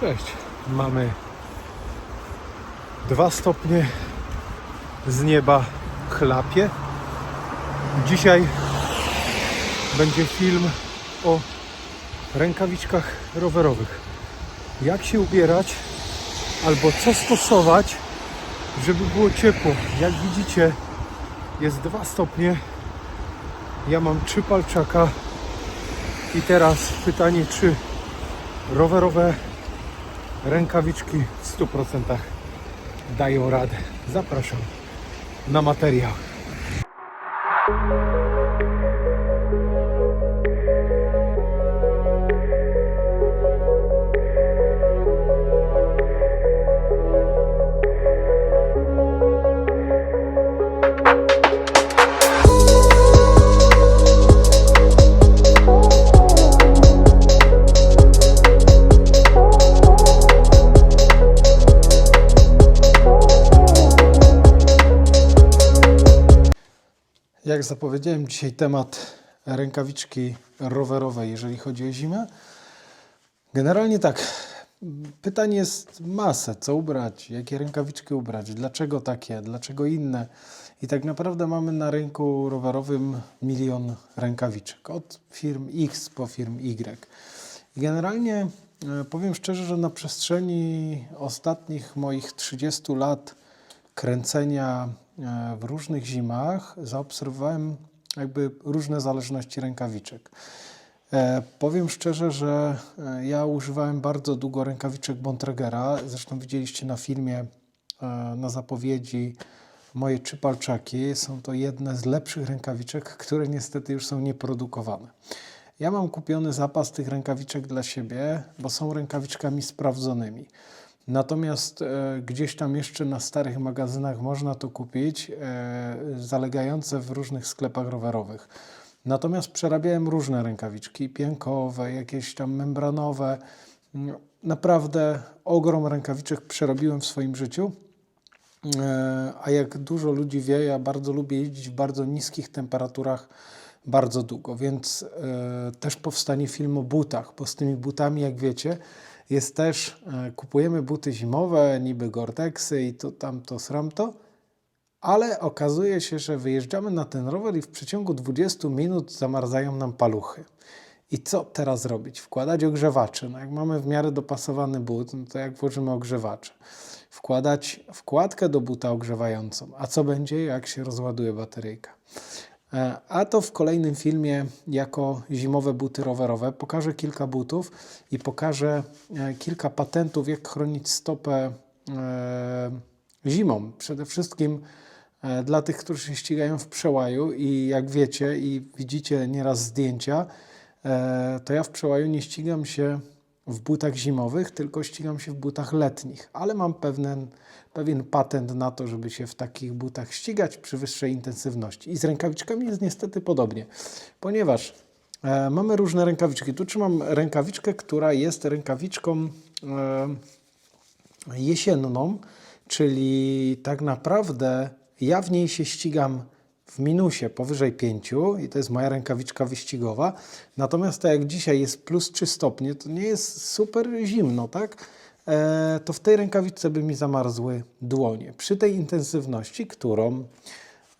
Cześć. Mamy dwa stopnie z nieba chlapie. Dzisiaj będzie film o rękawiczkach rowerowych. Jak się ubierać albo co stosować, żeby było ciepło. Jak widzicie, jest dwa stopnie. Ja mam trzy palczaka. I teraz pytanie, czy rowerowe rękawiczki w 100% dają radę. Zapraszam na materiał. Zapowiedziałem, dzisiaj temat rękawiczki rowerowe, jeżeli chodzi o zimę. Generalnie tak, pytań jest masę, co ubrać, jakie rękawiczki ubrać, dlaczego takie, dlaczego inne. I tak naprawdę mamy na rynku rowerowym milion rękawiczek, od firm X po firm Y. Generalnie e, powiem szczerze, że na przestrzeni ostatnich moich 30 lat kręcenia e, w różnych zimach zaobserwowałem jakby różne zależności rękawiczek. E, powiem szczerze, że e, ja używałem bardzo długo rękawiczek Bontragera. Zresztą widzieliście na filmie, na zapowiedzi moje trzy palczaki. Są to jedne z lepszych rękawiczek, które niestety już są nieprodukowane. Ja mam kupiony zapas tych rękawiczek dla siebie, bo są rękawiczkami sprawdzonymi. Natomiast e, gdzieś tam jeszcze na starych magazynach można to kupić, e, zalegające w różnych sklepach rowerowych. Natomiast przerabiałem różne rękawiczki, piękowe, jakieś tam membranowe. Mm, Naprawdę ogrom rękawiczek przerobiłem w swoim życiu. E, A jak dużo ludzi wie, ja bardzo lubię jeździć w bardzo niskich temperaturach bardzo długo, więc e, też powstanie film o butach, bo z tymi butami, jak wiecie, jest też, e, kupujemy buty zimowe, niby Gore-Texy i to tamto, sramto, ale okazuje się, że wyjeżdżamy na ten rower i w przeciągu 20 minut zamarzają nam paluchy. I co teraz robić? Wkładać ogrzewacze. No jak mamy w miarę dopasowany but, no to jak włożymy ogrzewacze? Wkładać wkładkę do buta ogrzewającą. A co będzie, jak się rozładuje bateryjka? E, A to w kolejnym filmie jako zimowe buty rowerowe pokażę kilka butów i pokażę e, kilka patentów, jak chronić stopę e, zimą. Przede wszystkim dla tych, którzy się ścigają w przełaju i jak wiecie i widzicie nieraz zdjęcia, to ja w przełaju nie ścigam się w butach zimowych, tylko ścigam się w butach letnich, ale mam pewien, pewien patent na to, żeby się w takich butach ścigać przy wyższej intensywności. I z rękawiczkami jest niestety podobnie, ponieważ e, mamy różne rękawiczki. Tu trzymam rękawiczkę, która jest rękawiczką e, jesienną, czyli tak naprawdę ja w niej się ścigam w minusie powyżej 5 i to jest moja rękawiczka wyścigowa. Natomiast tak jak dzisiaj jest plus 3 stopnie, to nie jest super zimno, tak? E, to w tej rękawiczce by mi zamarzły dłonie przy tej intensywności, którą,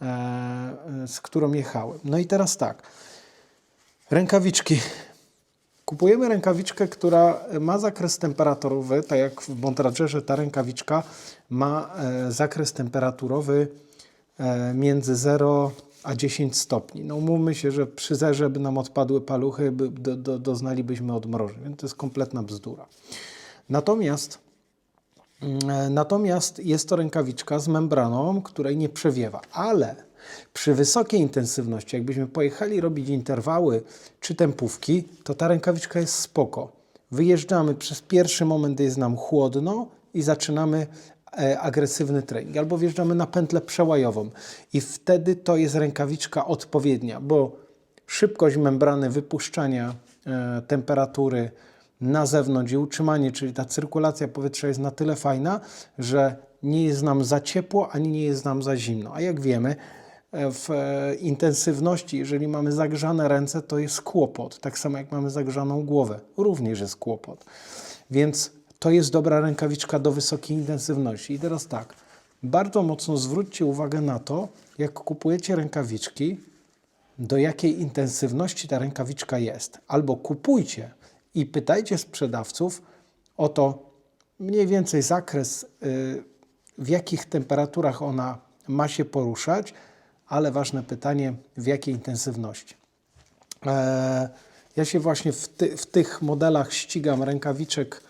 e, z którą jechałem. No i teraz tak. Rękawiczki. Kupujemy rękawiczkę, która ma zakres temperaturowy, tak jak w Bontragerze ta rękawiczka ma e, zakres temperaturowy między 0 a 10 stopni. No umówmy się, że przy zerze by nam odpadły paluchy, by, do, do, doznalibyśmy odmrożeń, więc to jest kompletna bzdura. Natomiast Mm, Natomiast jest to rękawiczka z membraną, której nie przewiewa, ale przy wysokiej intensywności, jakbyśmy pojechali robić interwały czy tempówki, to ta rękawiczka jest spoko. Wyjeżdżamy przez pierwszy moment, jest nam chłodno i zaczynamy e, agresywny trening, albo wjeżdżamy na pętlę przełajową i wtedy to jest rękawiczka odpowiednia, bo szybkość membrany wypuszczania e, temperatury na zewnątrz i utrzymanie, czyli ta cyrkulacja powietrza jest na tyle fajna, że nie jest nam za ciepło, ani nie jest nam za zimno. A jak wiemy, e, w e, intensywności, jeżeli mamy zagrzane ręce, to jest kłopot. Tak samo jak mamy zagrzaną głowę, również jest kłopot. Więc to jest dobra rękawiczka do wysokiej intensywności. I teraz tak, bardzo mocno zwróćcie uwagę na to, jak kupujecie rękawiczki, do jakiej intensywności ta rękawiczka jest. Albo kupujcie i pytajcie sprzedawców o to mniej więcej zakres, y, w jakich temperaturach ona ma się poruszać, ale ważne pytanie, w jakiej intensywności. E, Ja się właśnie w, ty, w tych modelach ścigam rękawiczek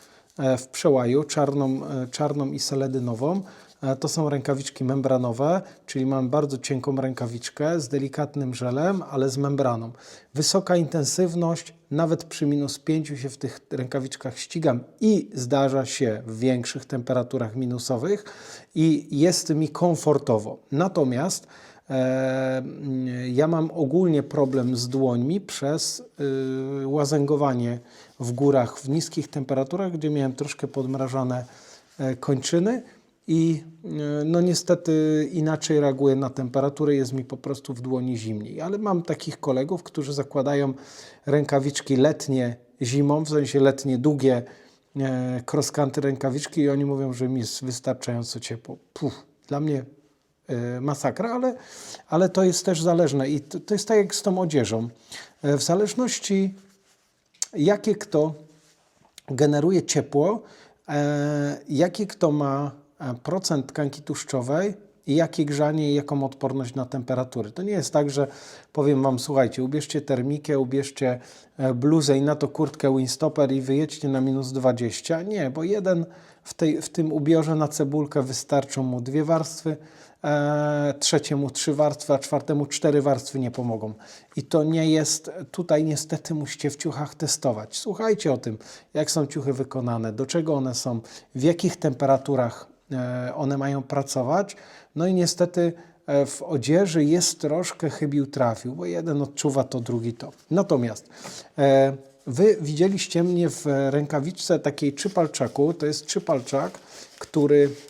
w przełaju, czarną, e, czarną i seledynową. E, To są rękawiczki membranowe, czyli mam bardzo cienką rękawiczkę z delikatnym żelem, ale z membraną. Wysoka intensywność, nawet przy minus 5 się w tych rękawiczkach ścigam i zdarza się w większych temperaturach minusowych i jest mi komfortowo. Natomiast E, Ja mam ogólnie problem z dłońmi przez y, łazęgowanie w górach w niskich temperaturach, gdzie miałem troszkę podmrażane e, kończyny i y, no niestety inaczej reaguję na temperaturę, jest mi po prostu w dłoni zimniej. Ale mam takich kolegów, którzy zakładają rękawiczki letnie zimą, w sensie letnie długie e, cross-country rękawiczki i oni mówią, że mi jest wystarczająco ciepło. Puf, dla mnie e, masakra, ale, ale to jest też zależne i to, to jest tak jak z tą odzieżą. E, W zależności jakie kto generuje ciepło, e, jaki kto ma e, procent tkanki tłuszczowej i jakie grzanie i jaką odporność na temperatury. To nie jest tak, że powiem Wam, słuchajcie, ubierzcie termikę, ubierzcie e, bluzę i na to kurtkę Winstopper i wyjedźcie na minus 20. Nie, bo jeden w, tej, w tym ubiorze na cebulkę wystarczą mu dwie warstwy, trzeciemu trzy warstwy, a czwartemu cztery warstwy nie pomogą. I to nie jest, tutaj niestety musicie w ciuchach testować. Słuchajcie o tym, jak są ciuchy wykonane, do czego one są, w jakich temperaturach e, one mają pracować. No i niestety e, w odzieży jest troszkę chybił trafił, bo jeden odczuwa to, drugi to. Natomiast e, wy widzieliście mnie w rękawiczce takiej trzypalczaku, to jest trzypalczak, który E,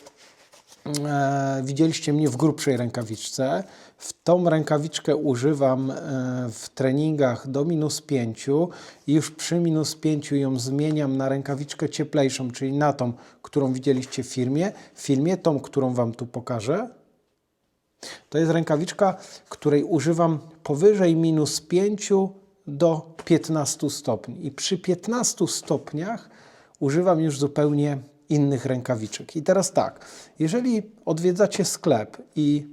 widzieliście mnie w grubszej rękawiczce. W tą rękawiczkę używam e, w treningach do minus 5 i już przy minus 5 ją zmieniam na rękawiczkę cieplejszą, czyli na tą, którą widzieliście w filmie. W filmie, tą, którą Wam tu pokażę. To jest rękawiczka, której używam powyżej minus 5 do 15 stopni. I przy 15 stopniach używam już zupełnie innych rękawiczek. I teraz tak, jeżeli odwiedzacie sklep i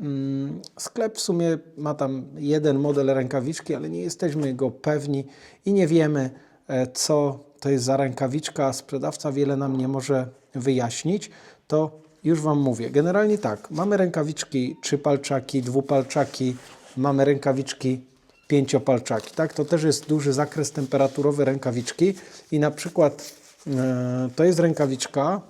mm, sklep w sumie ma tam jeden model rękawiczki, ale nie jesteśmy go pewni i nie wiemy, e, co to jest za rękawiczka, a sprzedawca wiele nam nie może wyjaśnić, to już Wam mówię. Generalnie tak, mamy rękawiczki trzypalczaki, dwupalczaki, mamy rękawiczki pięciopalczaki, tak? To też jest duży zakres temperaturowy rękawiczki i na przykład to jest rękawiczka,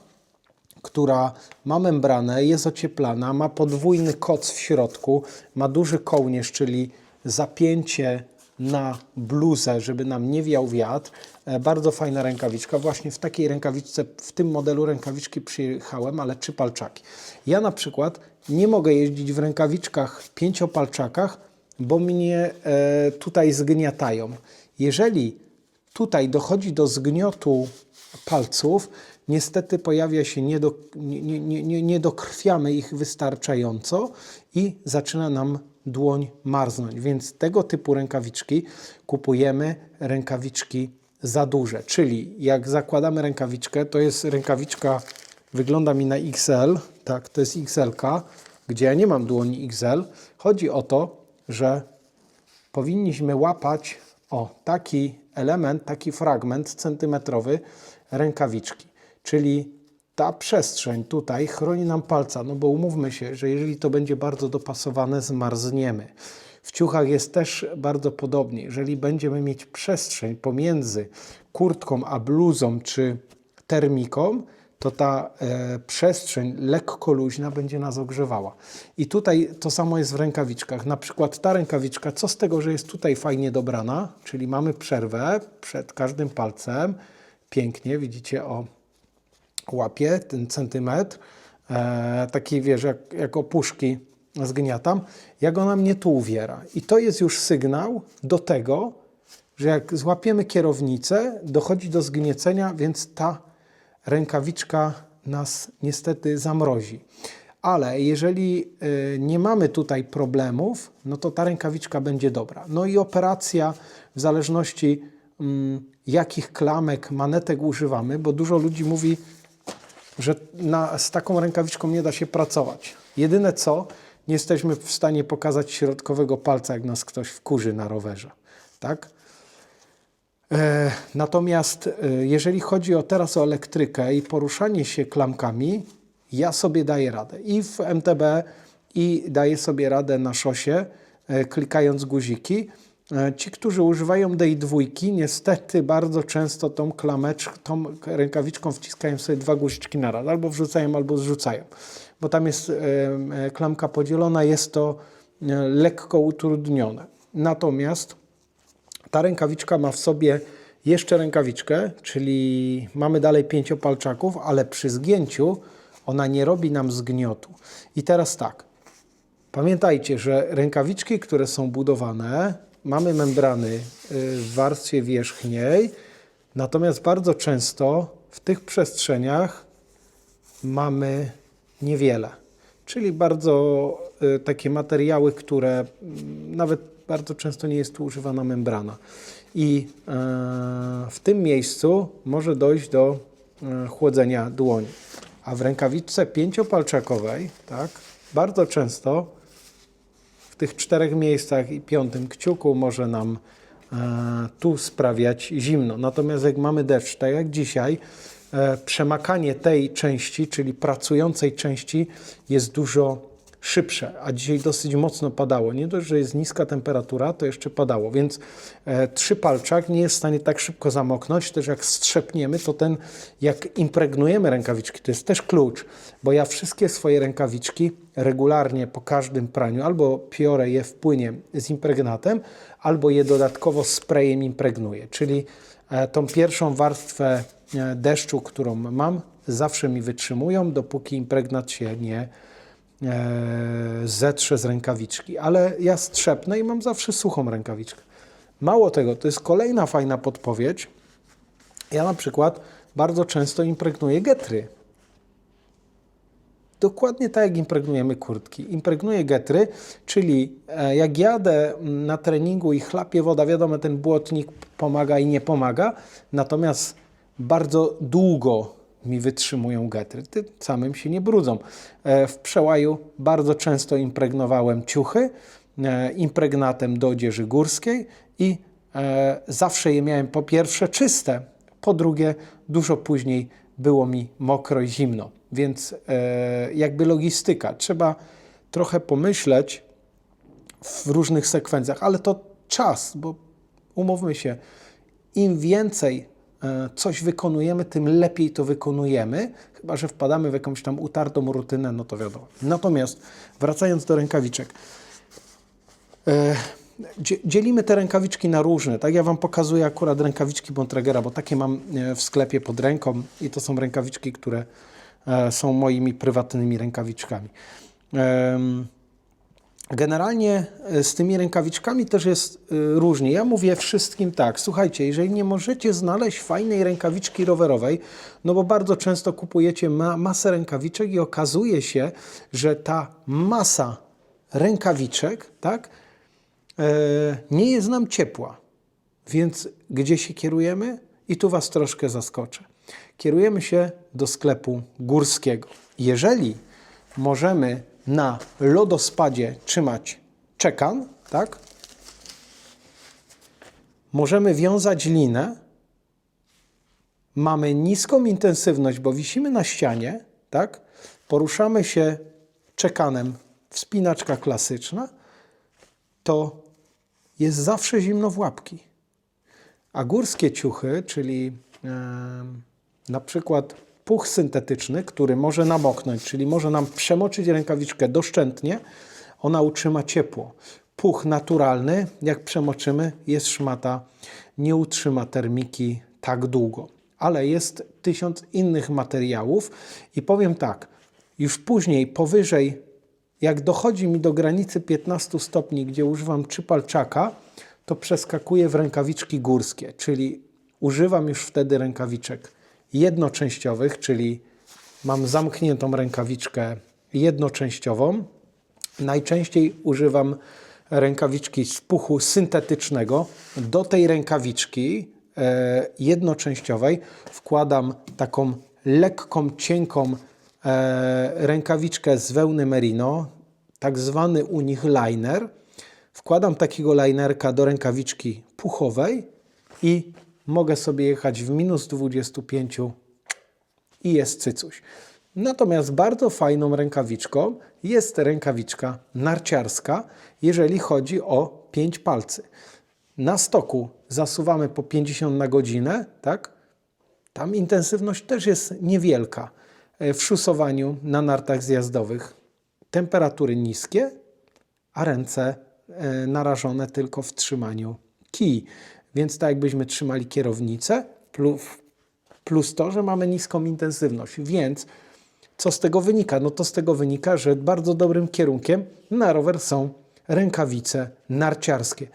która ma membranę, jest ocieplana, ma podwójny koc w środku, ma duży kołnierz, czyli zapięcie na bluzę, żeby nam nie wiał wiatr. E, Bardzo fajna rękawiczka. Właśnie w takiej rękawiczce, w tym modelu rękawiczki przyjechałem, ale trzy palczaki. Ja na przykład nie mogę jeździć w rękawiczkach pięciopalczakach, bo mnie e, tutaj zgniatają. Jeżeli tutaj dochodzi do zgniotu palców, niestety pojawia się, nie, do, nie, nie, nie, nie dokrwiamy ich wystarczająco i zaczyna nam dłoń marznąć. Więc tego typu rękawiczki kupujemy rękawiczki za duże. Czyli jak zakładamy rękawiczkę, to jest rękawiczka, wygląda mi na XL, tak, to jest XL, gdzie ja nie mam dłoni XL. Chodzi o to, że powinniśmy łapać o taki element, taki fragment centymetrowy rękawiczki. Czyli ta przestrzeń tutaj chroni nam palca, no bo umówmy się, że jeżeli to będzie bardzo dopasowane, zmarzniemy. W ciuchach jest też bardzo podobnie. Jeżeli będziemy mieć przestrzeń pomiędzy kurtką a bluzą czy termiką, to ta e, przestrzeń lekko luźna będzie nas ogrzewała. I tutaj to samo jest w rękawiczkach. Na przykład ta rękawiczka, co z tego, że jest tutaj fajnie dobrana, czyli mamy przerwę przed każdym palcem, pięknie, widzicie, o łapie ten centymetr, e, taki wiesz, jak, jak opuszki zgniatam, jak ona mnie tu uwiera. I to jest już sygnał do tego, że jak złapiemy kierownicę, dochodzi do zgniecenia, więc ta rękawiczka nas niestety zamrozi. Ale jeżeli y, nie mamy tutaj problemów, no to ta rękawiczka będzie dobra. No i operacja w zależności jakich klamek, manetek używamy, bo dużo ludzi mówi, że na, z taką rękawiczką nie da się pracować. Jedyne co, nie jesteśmy w stanie pokazać środkowego palca, jak nas ktoś wkurzy na rowerze. Tak? E, natomiast e, jeżeli chodzi o teraz o elektrykę i poruszanie się klamkami, ja sobie daję radę. I w MTB, i daję sobie radę na szosie, e, klikając guziki. E, Ci, którzy używają tej dwójki, niestety bardzo często tą klameczką, tą rękawiczką wciskają sobie dwa guziczki na raz. Albo wrzucają, albo zrzucają. Bo tam jest e, e, klamka podzielona, jest to lekko utrudnione. Natomiast ta rękawiczka ma w sobie jeszcze rękawiczkę, czyli mamy dalej pięciopalczaków, ale przy zgięciu ona nie robi nam zgniotu. I teraz tak, pamiętajcie, że rękawiczki, które są budowane, mamy membrany y, w warstwie wierzchniej, natomiast bardzo często w tych przestrzeniach mamy niewiele. Czyli bardzo y, takie materiały, które mm, nawet bardzo często nie jest tu używana membrana. I e, w tym miejscu może dojść do e, chłodzenia dłoni. A w rękawiczce pięciopalczakowej, tak, bardzo często tych czterech miejscach i piątym kciuku może nam e, tu sprawiać zimno. Natomiast jak mamy deszcz, tak jak dzisiaj, e, przemakanie tej części, czyli pracującej części jest dużo szybsze, a dzisiaj dosyć mocno padało. Nie dość, że jest niska temperatura, to jeszcze padało, więc e, trzypalczak nie jest w stanie tak szybko zamoknąć, też jak strzepniemy, to ten, jak impregnujemy rękawiczki, to jest też klucz, bo ja wszystkie swoje rękawiczki regularnie po każdym praniu albo piorę je w płynie z impregnatem, albo je dodatkowo sprayem impregnuję, czyli e, tą pierwszą warstwę e, deszczu, którą mam, zawsze mi wytrzymują, dopóki impregnat się nie zetrze z rękawiczki, ale ja strzepnę i mam zawsze suchą rękawiczkę. Mało tego, to jest kolejna fajna podpowiedź. Ja na przykład bardzo często impregnuję getry. Dokładnie tak jak impregnujemy kurtki. Impregnuję getry, czyli e, jak jadę na treningu i chlapie woda, wiadomo, ten błotnik pomaga i nie pomaga, natomiast bardzo długo mi wytrzymują getry. Tym samym się nie brudzą. E, W przełaju bardzo często impregnowałem ciuchy e, impregnatem do odzieży górskiej i e, zawsze je miałem po pierwsze czyste, po drugie dużo później było mi mokro i zimno. Więc jakby logistyka. Trzeba trochę pomyśleć w różnych sekwencjach, ale to czas, bo umówmy się, im więcej coś wykonujemy, tym lepiej to wykonujemy, chyba że wpadamy w jakąś tam utartą rutynę, no to wiadomo. Natomiast wracając do rękawiczek, e, dzie- dzielimy te rękawiczki na różne. Tak, ja Wam pokazuję akurat rękawiczki Bontragera, bo takie mam e, w sklepie pod ręką i to są rękawiczki, które e, są moimi prywatnymi rękawiczkami. Em, Generalnie e, z tymi rękawiczkami też jest e, różnie. Ja mówię wszystkim tak, słuchajcie, jeżeli nie możecie znaleźć fajnej rękawiczki rowerowej, no bo bardzo często kupujecie ma masę rękawiczek i okazuje się, że ta masa rękawiczek, tak, e, nie jest nam ciepła. Więc gdzie się kierujemy? I tu Was troszkę zaskoczę. Kierujemy się do sklepu górskiego. Jeżeli możemy na lodospadzie trzymać czekan, tak? Możemy wiązać linę. Mamy niską intensywność, bo wisimy na ścianie, tak? Poruszamy się czekanem, wspinaczka klasyczna, to jest zawsze zimno w łapki. A górskie ciuchy, czyli na przykład puch syntetyczny, który może namoknąć, czyli może nam przemoczyć rękawiczkę doszczętnie, ona utrzyma ciepło. Puch naturalny, jak przemoczymy, jest szmata, nie utrzyma termiki tak długo. Ale jest tysiąc innych materiałów i powiem tak, już później powyżej jak dochodzi mi do granicy 15 stopni, gdzie używam trzypalczaka, to przeskakuję w rękawiczki górskie, czyli używam już wtedy rękawiczek jednoczęściowych, czyli mam zamkniętą rękawiczkę jednoczęściową. Najczęściej używam rękawiczki z puchu syntetycznego. Do tej rękawiczki e, jednoczęściowej wkładam taką lekką, cienką e, rękawiczkę z wełny merino, tak zwany u nich liner. Wkładam takiego linerka do rękawiczki puchowej i mogę sobie jechać w minus 25 i jest cycuś. Natomiast bardzo fajną rękawiczką jest rękawiczka narciarska, jeżeli chodzi o pięć palcy. Na stoku zasuwamy po 50 na godzinę, tak? Tam intensywność też jest niewielka. E, W szusowaniu na nartach zjazdowych temperatury niskie, a ręce e, narażone tylko w trzymaniu kij. Więc tak jakbyśmy trzymali kierownicę, plus, plus to, że mamy niską intensywność. Więc co z tego wynika? No to z tego wynika, że bardzo dobrym kierunkiem na rower są rękawice narciarskie.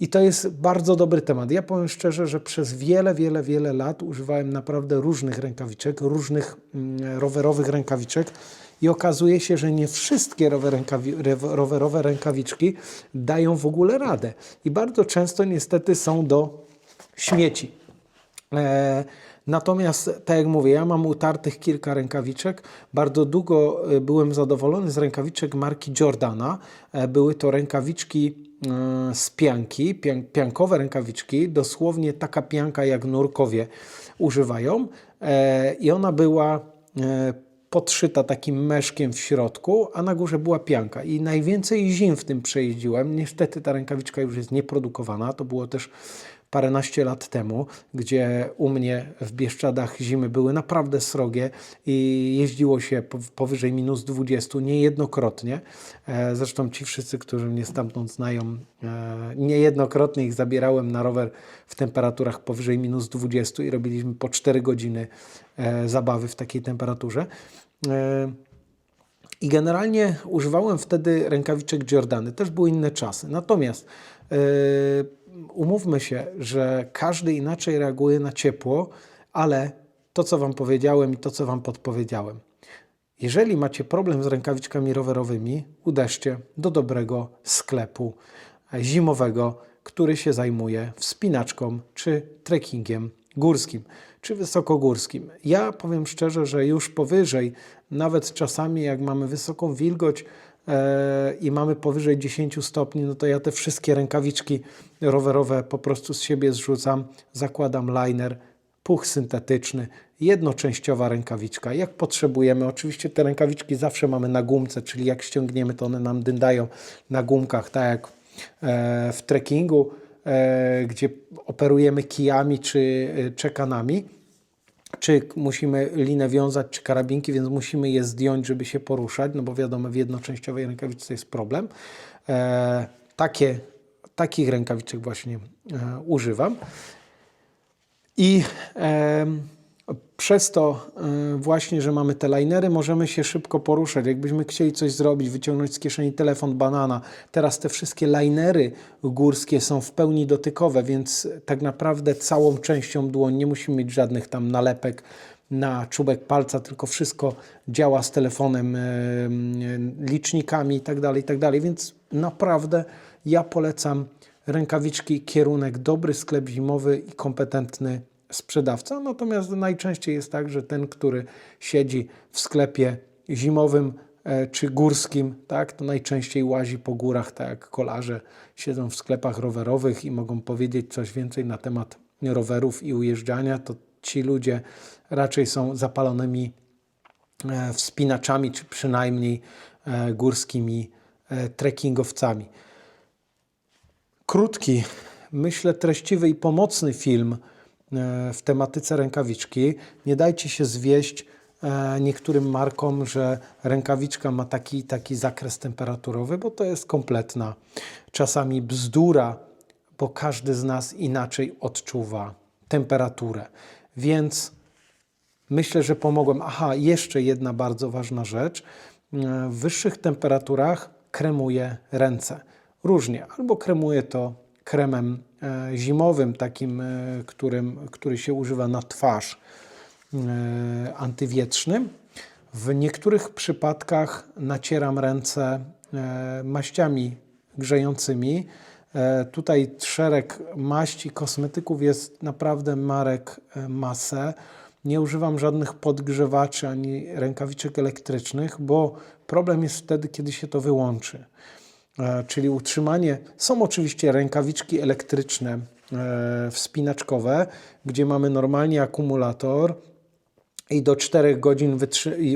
I to jest bardzo dobry temat. Ja powiem szczerze, że przez wiele, wiele, wiele lat używałem naprawdę różnych rękawiczek, różnych mm, rowerowych rękawiczek i okazuje się, że nie wszystkie rowerowe rękawiczki dają w ogóle radę. I bardzo często niestety są do śmieci. E, Natomiast, tak jak mówię, ja mam utartych kilka rękawiczek. Bardzo długo e, byłem zadowolony z rękawiczek marki Jordana. E, Były to rękawiczki e, z pianki, pian- piankowe rękawiczki, dosłownie taka pianka jak nurkowie używają. I ona była podszyta takim meszkiem w środku, a na górze była pianka. I najwięcej zim w tym przejeździłem. Niestety ta rękawiczka już jest nieprodukowana. To było też paręnaście lat temu, gdzie u mnie w Bieszczadach zimy były naprawdę srogie i jeździło się po- powyżej minus 20 niejednokrotnie. E, Zresztą ci wszyscy, którzy mnie stamtąd znają, e, niejednokrotnie ich zabierałem na rower w temperaturach powyżej minus 20 i robiliśmy po 4 godziny e, zabawy w takiej temperaturze. E, i generalnie używałem wtedy rękawiczek Jordany. Też były inne czasy. Natomiast yy, umówmy się, że każdy inaczej reaguje na ciepło, ale to, co Wam powiedziałem i to, co Wam podpowiedziałem. Jeżeli macie problem z rękawiczkami rowerowymi, uderzcie do dobrego sklepu e, zimowego, który się zajmuje wspinaczką czy trekkingiem górskim czy wysokogórskim. Ja powiem szczerze, że już powyżej, nawet czasami jak mamy wysoką wilgoć e, i mamy powyżej 10 stopni, no to ja te wszystkie rękawiczki rowerowe po prostu z siebie zrzucam, zakładam liner, puch syntetyczny, jednoczęściowa rękawiczka. Jak potrzebujemy, oczywiście te rękawiczki zawsze mamy na gumce, czyli jak ściągniemy, to one nam dyndają na gumkach, tak jak e, w trekkingu, gdzie operujemy kijami czy e, czekanami. Czy musimy linę wiązać, czy karabinki, więc musimy je zdjąć, żeby się poruszać, no bo wiadomo, w jednoczęściowej rękawiczce jest problem. E, takie, takich rękawiczek właśnie e, używam. I przez to e, właśnie, że mamy te linery, możemy się szybko poruszać. Jakbyśmy chcieli coś zrobić, wyciągnąć z kieszeni telefon, banana. Teraz te wszystkie linery górskie są w pełni dotykowe, więc tak naprawdę całą częścią dłoń nie musimy mieć żadnych tam nalepek na czubek palca, tylko wszystko działa z telefonem, em, licznikami itd., itd. Więc naprawdę ja polecam rękawiczki, kierunek, dobry sklep zimowy i kompetentny sprzedawca. Natomiast najczęściej jest tak, że ten, który siedzi w sklepie zimowym e, czy górskim, tak, to najczęściej łazi po górach, tak jak kolarze siedzą w sklepach rowerowych i mogą powiedzieć coś więcej na temat rowerów i ujeżdżania, to ci ludzie raczej są zapalonymi e, wspinaczami, czy przynajmniej e, górskimi trekkingowcami. Krótki, myślę treściwy i pomocny film w tematyce rękawiczki. Nie dajcie się zwieść e, niektórym markom, że rękawiczka ma taki taki zakres temperaturowy, bo to jest kompletna czasami bzdura, bo każdy z nas inaczej odczuwa temperaturę. Więc Myślę, że pomogłem. Aha, jeszcze jedna bardzo ważna rzecz. E, W wyższych temperaturach kremuję ręce. Różnie. Albo kremuję to kremem e, zimowym, takim, e, którym, który się używa na twarz. e, antywietrzny. W niektórych przypadkach nacieram ręce maściami grzejącymi. Tutaj szereg maści kosmetyków jest naprawdę marek masę. Nie używam żadnych podgrzewaczy ani rękawiczek elektrycznych, bo problem jest wtedy, kiedy się to wyłączy. E, Czyli utrzymanie. Są oczywiście rękawiczki elektryczne, e, wspinaczkowe, gdzie mamy normalnie akumulator i do 4 godzin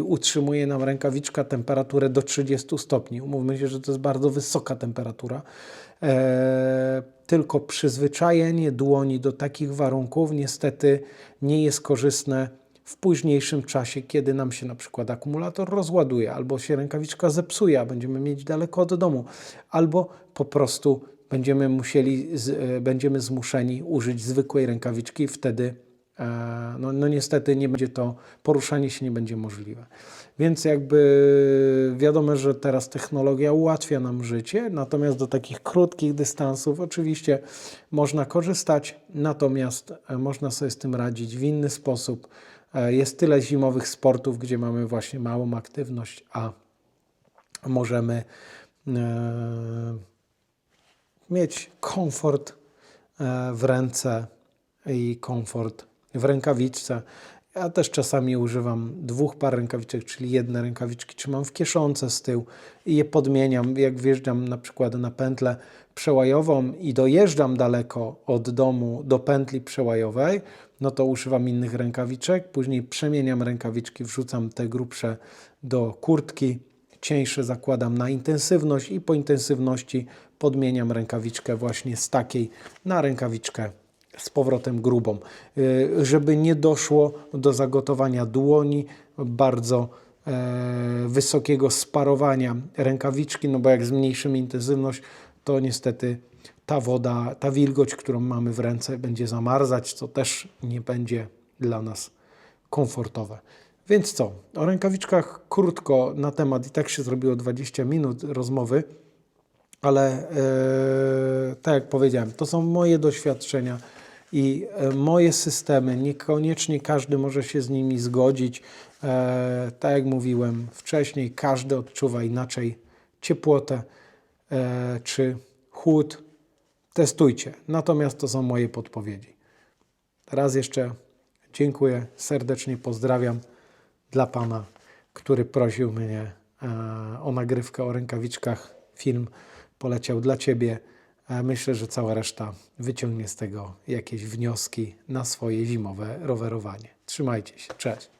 utrzymuje nam rękawiczka temperaturę do 30 stopni. Umówmy się, że to jest bardzo wysoka temperatura. E, tylko przyzwyczajenie dłoni do takich warunków niestety nie jest korzystne w późniejszym czasie, kiedy nam się na przykład akumulator rozładuje, albo się rękawiczka zepsuje, a będziemy mieć daleko od domu, albo po prostu będziemy musieli, e, będziemy zmuszeni użyć zwykłej rękawiczki, wtedy e, no, no niestety nie będzie to, poruszanie się nie będzie możliwe. Więc jakby wiadomo, że teraz technologia ułatwia nam życie, natomiast do takich krótkich dystansów oczywiście można korzystać, natomiast e, można sobie z tym radzić w inny sposób. E, Jest tyle zimowych sportów, gdzie mamy właśnie małą aktywność, a możemy e, mieć komfort e, w ręce i komfort w rękawiczce. Ja też czasami używam dwóch par rękawiczek, czyli jedne rękawiczki trzymam w kieszonce z tyłu i je podmieniam. Jak wjeżdżam na przykład na pętlę przełajową i dojeżdżam daleko od domu do pętli przełajowej, no to używam innych rękawiczek. Później przemieniam rękawiczki, wrzucam te grubsze do kurtki, cieńsze zakładam na intensywność i po intensywności podmieniam rękawiczkę właśnie z takiej na rękawiczkę z powrotem grubą, Y, żeby nie doszło do zagotowania dłoni, bardzo e, wysokiego sparowania rękawiczki, no bo jak zmniejszymy intensywność, to niestety ta woda, ta wilgoć, którą mamy w ręce, będzie zamarzać, co też nie będzie dla nas komfortowe. Więc co? O rękawiczkach krótko na temat, i tak się zrobiło 20 minut rozmowy, ale e, tak jak powiedziałem, to są moje doświadczenia i e, moje systemy. Niekoniecznie każdy może się z nimi zgodzić. E, tak jak mówiłem wcześniej, każdy odczuwa inaczej ciepłotę e, czy chłód. Testujcie. Natomiast to są moje podpowiedzi. Raz jeszcze dziękuję, serdecznie pozdrawiam dla Pana, który prosił mnie e, o nagrywkę o rękawiczkach. Film poleciał dla Ciebie. Myślę, że cała reszta wyciągnie z tego jakieś wnioski na swoje zimowe rowerowanie. Trzymajcie się. Cześć.